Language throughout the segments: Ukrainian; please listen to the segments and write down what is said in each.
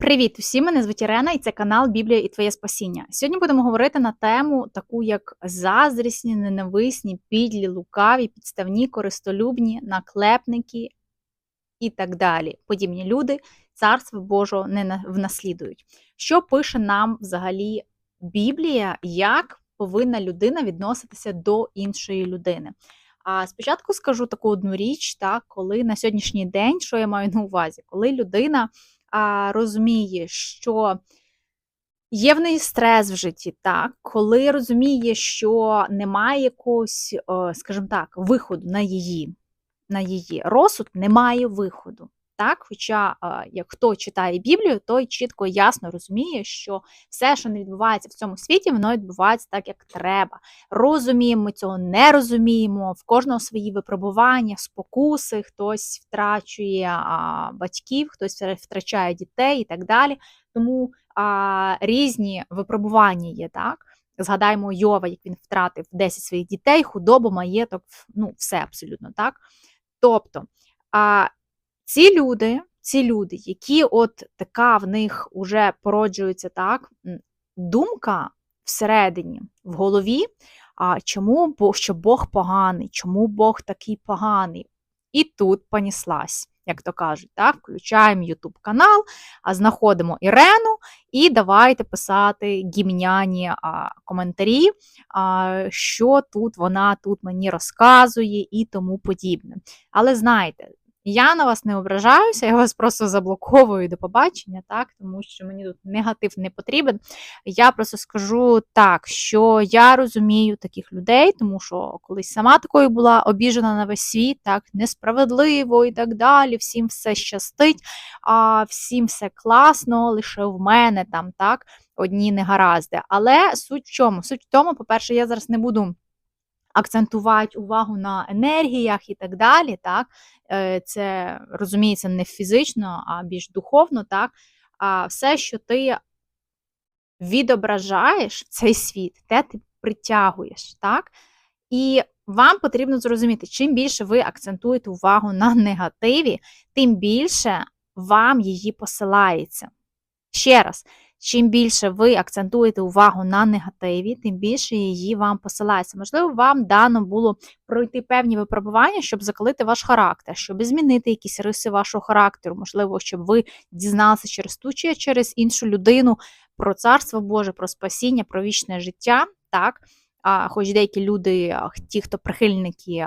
Привіт усім! Мене звуть Ірена і це канал Біблія і Твоє Спасіння. Сьогодні будемо говорити на тему, таку як заздрісні, ненависні, підлі, лукаві, підставні, користолюбні, наклепники і так далі. Подібні люди царство Божого не внаслідують. Що пише нам взагалі Біблія, як повинна людина відноситися до іншої людини? А спочатку скажу таку одну річ, так, коли на сьогоднішній день, що я маю на увазі, коли людина а, розуміє, що є в неї стрес в житті, так, коли розуміє, що немає якогось, скажімо так, виходу на її, на її розсуд, немає виходу. Так, Хоча, як хто читає Біблію, той чітко і ясно розуміє, що все, що не відбувається в цьому світі, воно відбувається так, як треба. Розуміємо, ми цього не розуміємо, в кожного свої випробування, спокуси, хтось втрачує батьків, хтось втрачає дітей і так далі. Тому а, різні випробування є, так. Згадаємо Йова, як він втратив 10 своїх дітей, худобу, маєток, ну, все абсолютно так. Тобто. А ці люди, ці люди, які от така в них вже породжується так, думка всередині, в голові, а чому що Бог поганий, чому Бог такий поганий? І тут поніслась, як то кажуть, так, включаємо YouTube канал, а знаходимо Ірену і давайте писати гімняні коментарі, а, що тут вона тут мені розказує і тому подібне. Але знаєте, я на вас не ображаюся, я вас просто заблоковую до побачення, так, тому що мені тут негатив не потрібен. Я просто скажу так, що я розумію таких людей, тому що колись сама такою була обіжена на весь світ, так, несправедливо і так далі, всім все щастить, а всім все класно, лише в мене там так, одні негаразди. Але суть в чому? Суть в тому, по-перше, я зараз не буду акцентувати увагу на енергіях і так далі. так, е, Це розуміється не фізично, а більш духовно, так, а все, що ти відображаєш цей світ, те ти притягуєш. так, І вам потрібно зрозуміти, чим більше ви акцентуєте увагу на негативі, тим більше вам її посилається. Ще раз, Чим більше ви акцентуєте увагу на негативі, тим більше її вам посилається. Можливо, вам дано було пройти певні випробування, щоб закалити ваш характер, щоб змінити якісь риси вашого характеру. Можливо, щоб ви дізналися через ту чи через іншу людину про царство Боже, про спасіння, про вічне життя. так, а, Хоч деякі люди, ті, хто прихильники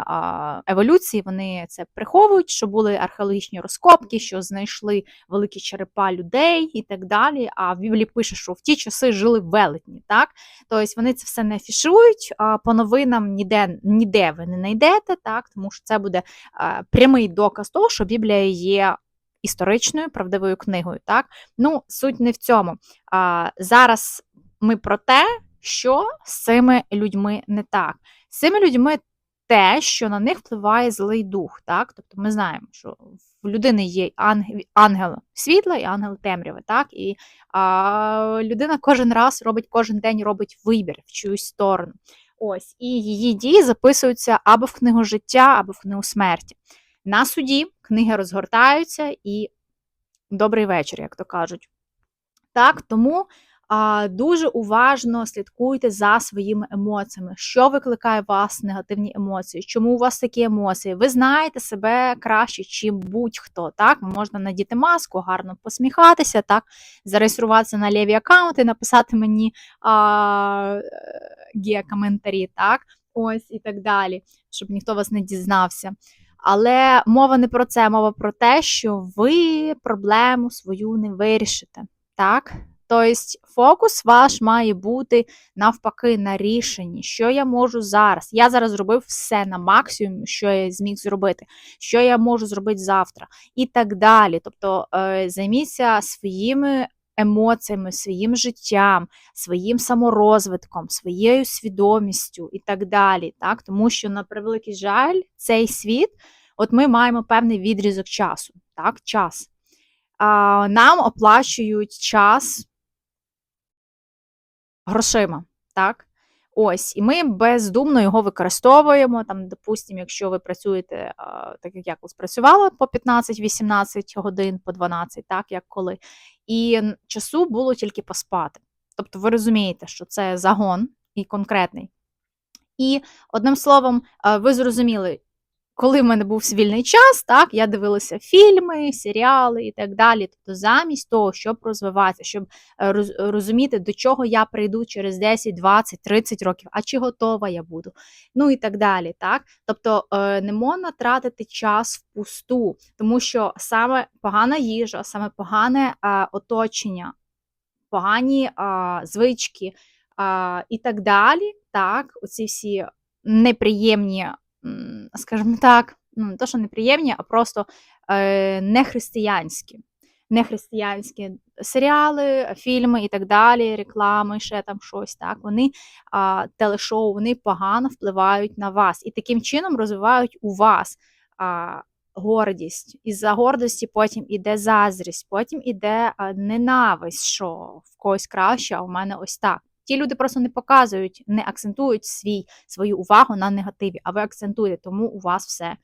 еволюції, вони це приховують, що були археологічні розкопки, що знайшли великі черепа людей і так далі. А в Біблії пише, що в ті часи жили велетні. так? Тобто вони це все не афішують, а по новинам ніде ніде ви не знайдете, так? тому що це буде прямий доказ того, що Біблія є. Історичною правдивою книгою, так ну суть не в цьому. А зараз ми про те, що з цими людьми не так. З цими людьми те, що на них впливає злий дух. так? Тобто ми знаємо, що в людини є ангел, світла і ангел темряви. так? І а, людина кожен раз робить, кожен день робить вибір в чиюсь сторону. Ось, І її дії записуються або в книгу життя, або в книгу смерті. На суді книги розгортаються і добрий вечір, як то кажуть. Так, Тому Дуже уважно слідкуйте за своїми емоціями, що викликає у вас негативні емоції, чому у вас такі емоції. Ви знаєте себе краще, чим будь-хто. Так, можна надіти маску, гарно посміхатися, так, зареєструватися на ліві аккаунти, написати мені а, коментарі, так, ось і так далі, щоб ніхто вас не дізнався. Але мова не про це, мова про те, що ви проблему свою не вирішите. так. Тобто фокус ваш має бути навпаки на рішенні, що я можу зараз. Я зараз зробив все на максимум, що я зміг зробити, що я можу зробити завтра, і так далі. Тобто е, займіться своїми емоціями, своїм життям, своїм саморозвитком, своєю свідомістю і так далі. Так? Тому що, на превеликий жаль, цей світ, от ми маємо певний відрізок часу. Так, час. Нам оплачують час грошима. так? Ось, і ми бездумно його використовуємо. Там, допустимо, якщо ви працюєте, так як я колись працювала по 15-18 годин, по 12, так як коли. І часу було тільки поспати. Тобто ви розумієте, що це загон і конкретний. І одним словом, ви зрозуміли, коли в мене був вільний час, так, я дивилася фільми, серіали і так далі. Тобто, замість того, щоб розвиватися, щоб е, розуміти, до чого я прийду через 10, 20, 30 років, а чи готова я буду, ну і так далі. так. Тобто е, не можна тратити час впусту, тому що саме погана їжа, саме погане оточення, погані звички і так далі. так, Оці всі неприємні скажімо так, ну не то, що неприємні, а просто е, нехристиянські. Нехристиянські серіали, фільми і так далі, реклами, ще там щось. так, Вони а, телешоу, вони погано впливають на вас і таким чином розвивають у вас а, гордість. Із за гордості потім іде заздрість, потім іде а, ненависть, що в когось краще, а в мене ось так. Ті люди просто не показують, не акцентують свій, свою увагу на негативі, а ви акцентуєте, тому у вас все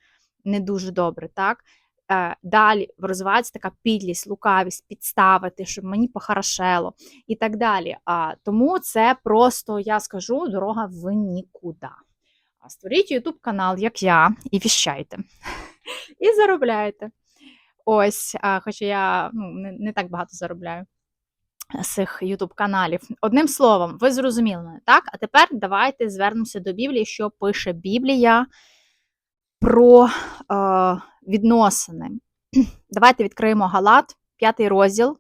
не дуже добре. так? Е, далі розвивається така підлість, лукавість, підставити, щоб мені похорошело і так далі. А, Тому це просто, я скажу, дорога в нікуди. Створіть YouTube канал, як я, і віщайте. І заробляйте. Ось, хоча я ну, не, не так багато заробляю цих Ютуб каналів. Одним словом, ви зрозуміли так? А тепер давайте звернемося до Біблії, що пише Біблія про е, відносини. Давайте відкриємо Галат, п'ятий розділ.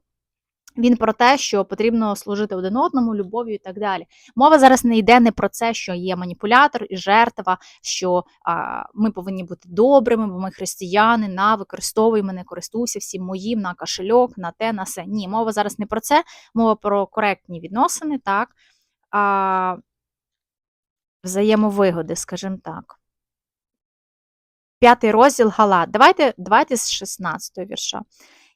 Він про те, що потрібно служити один одному, любов'ю і так далі. Мова зараз не йде не про це, що є маніпулятор і жертва, що а, ми повинні бути добрими, бо ми християни, на використовуй мене, користуйся всім моїм на кошельок, на те, на все. Ні, мова зараз не про це, мова про коректні відносини, так, а, взаємовигоди, скажімо так. П'ятий розділ Галат. Давайте, давайте з 16 вірша.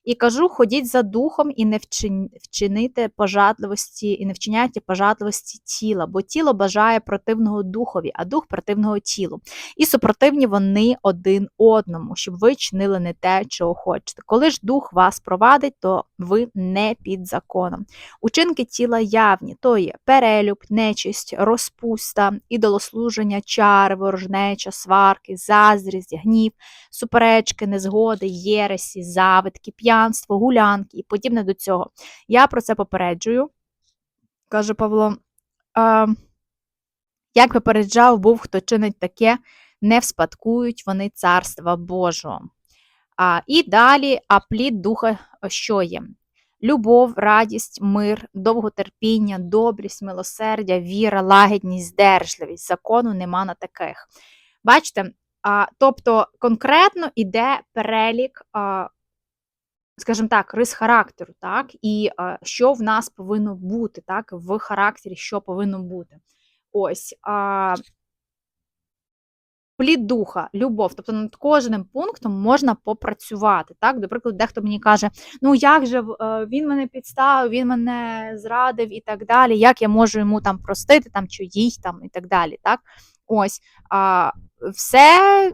І кажу: ходіть за духом і не вчините пожадливості, і не вчиняйте пожадливості тіла, бо тіло бажає противного духові, а дух противного тілу. І супротивні вони один одному, щоб ви чинили не те, чого хочете. Коли ж дух вас провадить, то ви не під законом. Учинки тіла явні, то є перелюб, нечисть, розпуста, ідолослуження, чар, ворожнеча, сварки, заздрість, гнів, суперечки, незгоди, єресі, завитки, п'янство, гулянки і подібне до цього. Я про це попереджую, каже Павло. А, як попереджав, був, хто чинить таке, не вспадкують вони царства Божого. А, І далі, а духа, що є? Любов, радість, мир, довготерпіння, добрість, милосердя, віра, лагідність, здержливість. Закону нема на таких. Бачите, а, тобто конкретно йде перелік а, скажімо так, рис характеру, так, і що в нас повинно бути, так, в характері, що повинно бути. Ось. А, Плід духа, любов, тобто над кожним пунктом можна попрацювати. Так? До прикладу, дехто мені каже, ну як же е, він мене підставив, він мене зрадив і так далі, як я можу йому там простити, там, чи їй там і так далі. Так? Ось, а, Все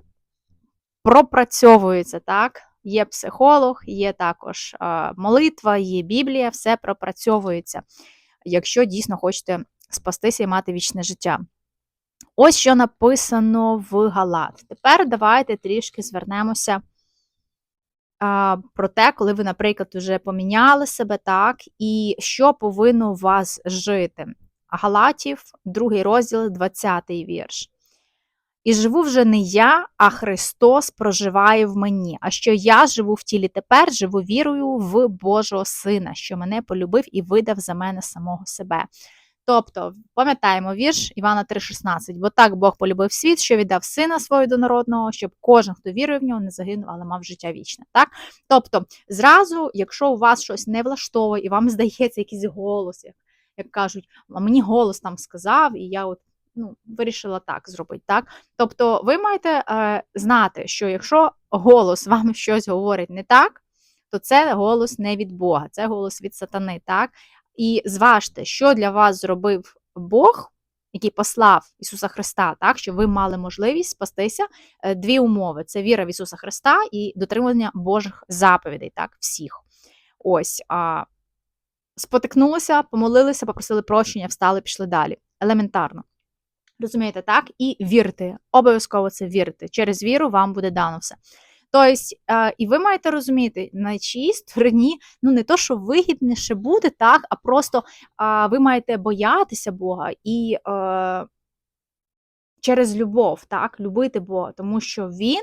пропрацьовується, так? Є психолог, є також молитва, є Біблія, все пропрацьовується, якщо дійсно хочете спастися і мати вічне життя. Ось що написано в Галат. Тепер давайте трішки звернемося а, про те, коли ви, наприклад, вже поміняли себе так, і що повинно у вас жити. Галатів, другий розділ, 20 вірш. І живу вже не я, а Христос проживає в мені. А що я живу в тілі тепер, живу вірою в Божого Сина, що мене полюбив і видав за мене самого себе. Тобто, пам'ятаємо вірш Івана 3,16, бо так Бог полюбив світ, що віддав сина свого донародного, щоб кожен, хто вірує в нього, не загинув, але мав життя вічне. Так? Тобто, зразу, якщо у вас щось не влаштовує, і вам здається якийсь голос, як, як кажуть, а мені голос там сказав, і я от ну, вирішила так зробити. так? Тобто ви маєте е, знати, що якщо голос вам щось говорить не так, то це голос не від Бога, це голос від сатани. так? І зважте, що для вас зробив Бог, який послав Ісуса Христа, так, щоб ви мали можливість спастися. Е, Дві умови: це віра в Ісуса Христа і дотримання Божих заповідей, так, всіх. Ось. А, Спотикнулися, помолилися, попросили прощення, встали, пішли далі. Елементарно. Розумієте, так? І вірте. Обов'язково це вірте. Через віру вам буде дано все. Тобто, е, і ви маєте розуміти, на чиїй стороні, ну не то, що вигідніше буде, так, а просто ви маєте боятися Бога і е, через любов, так, любити Бога, тому що Він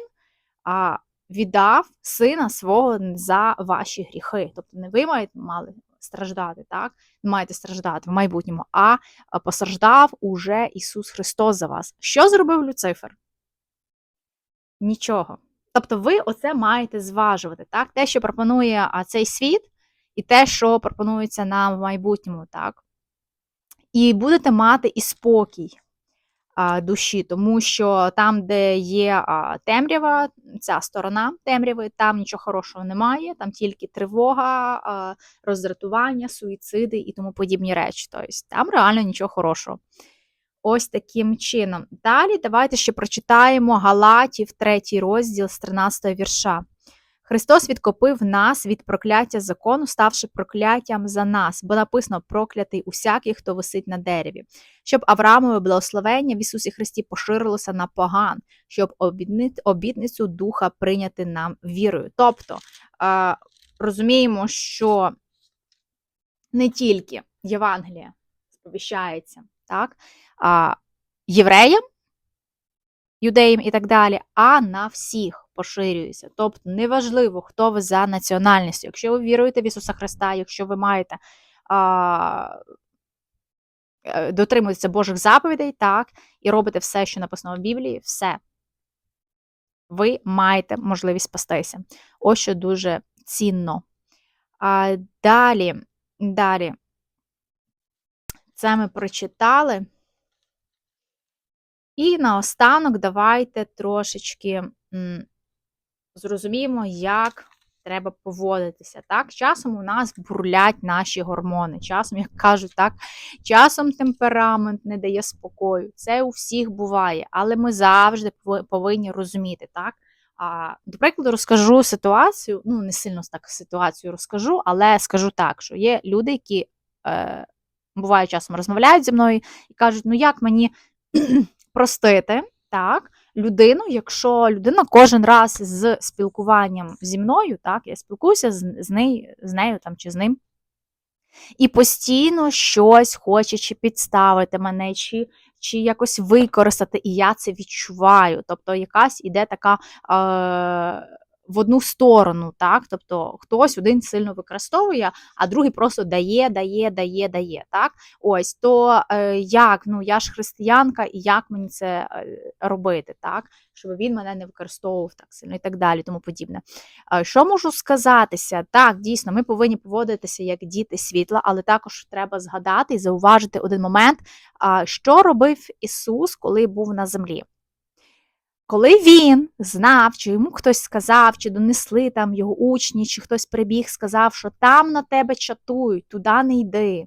віддав сина свого за ваші гріхи. Тобто, не ви маєте мали страждати, так? Не маєте страждати в майбутньому, а постраждав уже Ісус Христос за вас. Що зробив Люцифер? Нічого. Тобто, ви оце маєте зважувати, так? Те, що пропонує цей світ, і те, що пропонується нам в майбутньому, так? І будете мати і спокій душі, тому що там, де є темрява, ця сторона темряви, там нічого хорошого немає, там тільки тривога, роздратування, суїциди і тому подібні речі. Тобто там реально нічого хорошого. Ось таким чином. Далі давайте ще прочитаємо Галатів, третій розділ з 13 вірша. Христос відкопив нас від прокляття закону, ставши прокляттям за нас, бо написано проклятий усякий, хто висить на дереві, щоб Авраамове благословення в Ісусі Христі поширилося на поган, щоб обітницю духа прийняти нам вірою. Тобто розуміємо, що не тільки Євангелія сповіщається так, євреям, юдеям і так далі, а на всіх поширюється. Тобто, неважливо, хто ви за національністю. Якщо ви віруєте в Ісуса Христа, якщо ви маєте а, е, дотримуєтеся Божих заповідей, так, і робите все, що написано в Біблії, все. Ви маєте можливість спастися. Ось що дуже цінно. А, Далі, далі, це ми прочитали. І наостанок давайте трошечки зрозуміємо, як треба поводитися. Так, Часом у нас бурлять наші гормони. Часом, як кажуть, так, часом темперамент не дає спокою. Це у всіх буває, але ми завжди повинні розуміти. так, а, До прикладу, розкажу ситуацію, ну, не сильно так ситуацію розкажу, але скажу так, що є люди, які е, буває часом розмовляють зі мною і кажуть, ну як мені простити, так, людину, якщо людина кожен раз з спілкуванням зі мною, так, я спілкуюся з, з нею, з нею там, чи з ним, і постійно щось хоче чи підставити мене, чи чи якось використати, і я це відчуваю. Тобто якась іде така. Е, в одну сторону, так? Тобто хтось один сильно використовує, а другий просто дає, дає, дає, дає. так? Ось, то е, як, ну я ж християнка, і як мені це е, робити, так? Щоб він мене не використовував так сильно і так далі, тому подібне. Е, що можу сказатися? Так, дійсно, ми повинні поводитися як діти світла, але також треба згадати і зауважити один момент, е, що робив Ісус, коли був на землі. Коли він знав, чи йому хтось сказав, чи донесли там його учні, чи хтось прибіг, сказав, що там на тебе чатують, туди не йди,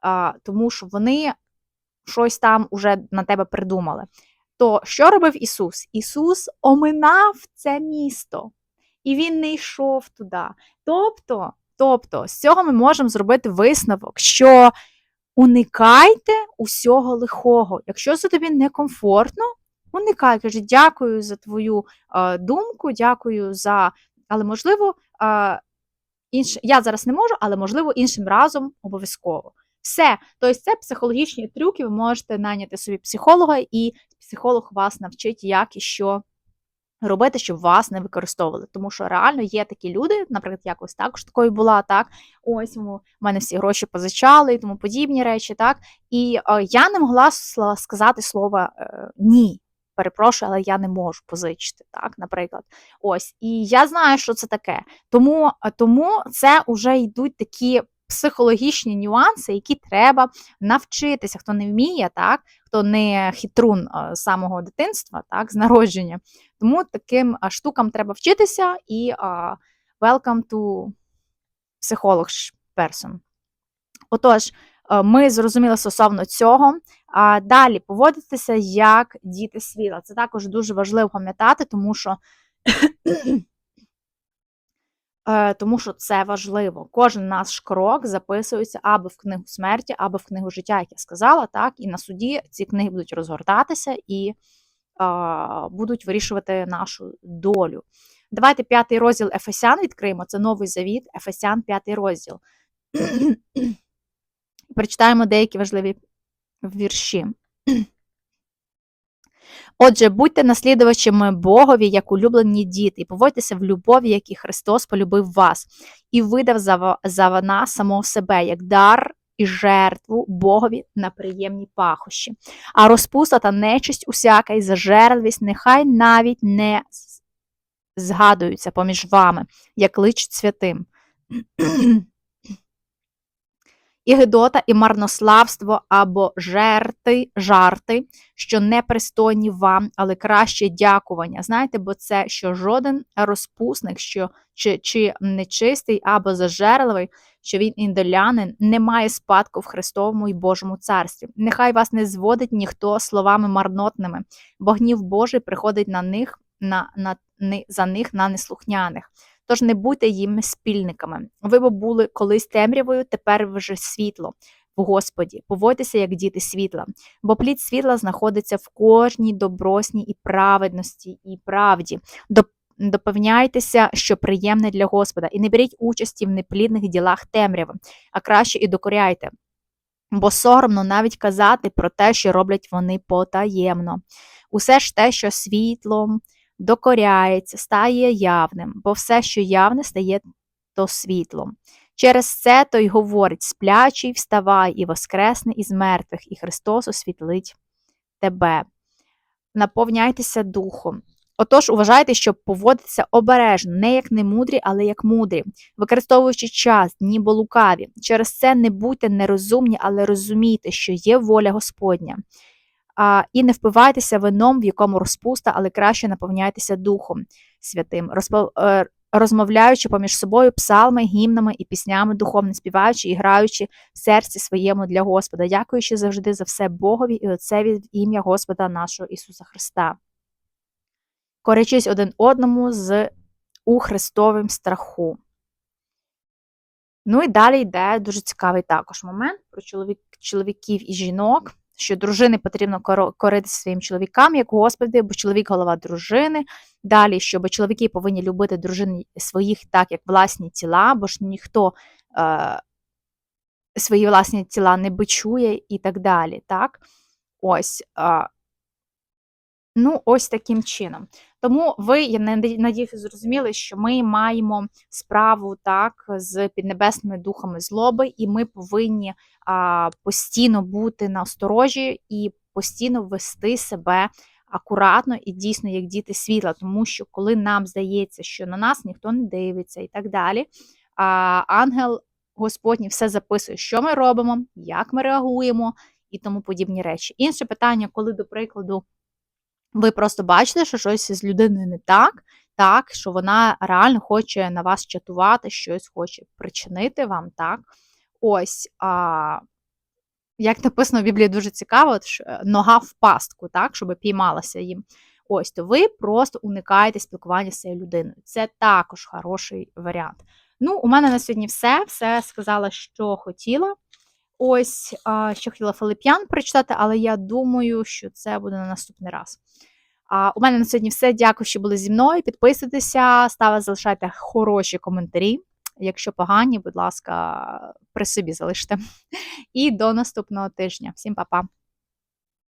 а, тому що вони щось там уже на тебе придумали. То що робив Ісус? Ісус оминав це місто, і Він не йшов туди. Тобто, тобто, з цього ми можемо зробити висновок, що уникайте усього лихого. Якщо це тобі некомфортно, уникай, каже, дякую за твою е, думку, дякую за. Але можливо, е, інш... я зараз не можу, але можливо іншим разом обов'язково. Все, тобто це психологічні трюки, ви можете найняти собі психолога, і психолог вас навчить, як і що робити, щоб вас не використовували. Тому що реально є такі люди, наприклад, якось також такою була, так, ось в мене всі гроші позичали і тому подібні речі, так. І е, я не могла сказати слово е, ні перепрошую, але я не можу позичити, так, наприклад. Ось, І я знаю, що це таке. Тому тому це вже йдуть такі психологічні нюанси, які треба навчитися, хто не вміє, так, хто не хитрун з самого дитинства, так, з народження. Тому таким штукам треба вчитися і uh, welcome to psycholog person. Отож, Е, Ми зрозуміли стосовно цього. А далі поводитися як діти світла. Це також дуже важливо пам'ятати, тому що Е, тому що це важливо. Кожен наш крок записується або в книгу смерті, або в книгу життя, як я сказала, так, і на суді ці книги будуть розгортатися і а, будуть вирішувати нашу долю. Давайте п'ятий розділ Ефесян відкриємо. Це новий завіт, Ефесян, п'ятий розділ. Прочитаємо деякі важливі вірші. Отже, будьте наслідувачами Богові, як улюблені діти, і поводьтеся в любові, як і Христос полюбив вас, і видав за, за нас самого себе, як дар і жертву Богові на приємні пахощі. А розпуста та нечисть усяка і зажерливість нехай навіть не згадуються поміж вами, як личить святим. І гидота, і марнославство або жерти, жарти, що непристойні вам, але краще дякування. Знаєте, бо це що жоден розпусник, що чи, чи нечистий або зажерливий, що він індолянин, не має спадку в Христовому і Божому царстві. Нехай вас не зводить ніхто словами марнотними, бо гнів Божий приходить на них на, на, за них на неслухняних. Тож не будьте їм спільниками. Ви б були колись темрявою, тепер вже світло в Господі. Поводьтеся, як діти світла, бо плід світла знаходиться в кожній добросній і праведності і правді. Допевняйтеся, що приємне для Господа, і не беріть участі в неплідних ділах темряви, а краще і докоряйте. Бо соромно навіть казати про те, що роблять вони потаємно. Усе ж те, що світлом докоряється, стає явним, бо все, що явне, стає то світлом. Через це той говорить сплячий, вставай і воскресне із мертвих, і Христос освітлить тебе. Наповняйтеся духом. Отож, уважайте, щоб поводитися обережно, не як немудрі, але як мудрі, використовуючи час, ніби лукаві. Через це не будьте нерозумні, але розумійте, що є воля Господня. А, І не впивайтеся вином, в якому розпуста, але краще наповняйтеся Духом Святим, розпов... Е, розмовляючи поміж собою псалми, гімнами і піснями духовними, співаючи і граючи в серці своєму для Господа, дякуючи завжди за все Богові і Отцеві в ім'я Господа нашого Ісуса Христа. Корячись один одному з у Христовим страху. Ну і далі йде дуже цікавий також момент про чоловік, чоловіків і жінок що дружини потрібно корити своїм чоловікам, як Господи, бо чоловік голова дружини. Далі, щоб чоловіки повинні любити дружин своїх так, як власні тіла, бо ж ніхто е, свої власні тіла не бичує і так далі. так? Ось. Е, Ну, ось таким чином. Тому ви, я надіюся, зрозуміли, що ми маємо справу так з піднебесними духами злоби, і ми повинні а, постійно бути на осторожі і постійно вести себе акуратно і дійсно як діти світла, тому що коли нам здається, що на нас ніхто не дивиться і так далі, а, ангел Господній все записує, що ми робимо, як ми реагуємо і тому подібні речі. Інше питання, коли, до прикладу, ви просто бачите, що щось з людиною не так, так, що вона реально хоче на вас чатувати, щось хоче причинити вам, так. Ось, а, як написано в Біблії, дуже цікаво, нога в пастку, так, щоб піймалася їм. Ось, то ви просто уникаєте спілкування з цією людиною. Це також хороший варіант. Ну, у мене на сьогодні все. Все сказала, що хотіла. Ось, що хотіла Филип'ян прочитати, але я думаю, що це буде на наступний раз. У мене на сьогодні все. Дякую, що були зі мною. Підписуйтеся, ставте, залишайте хороші коментарі. Якщо погані, будь ласка, при собі залиште. І до наступного тижня. Всім па-па!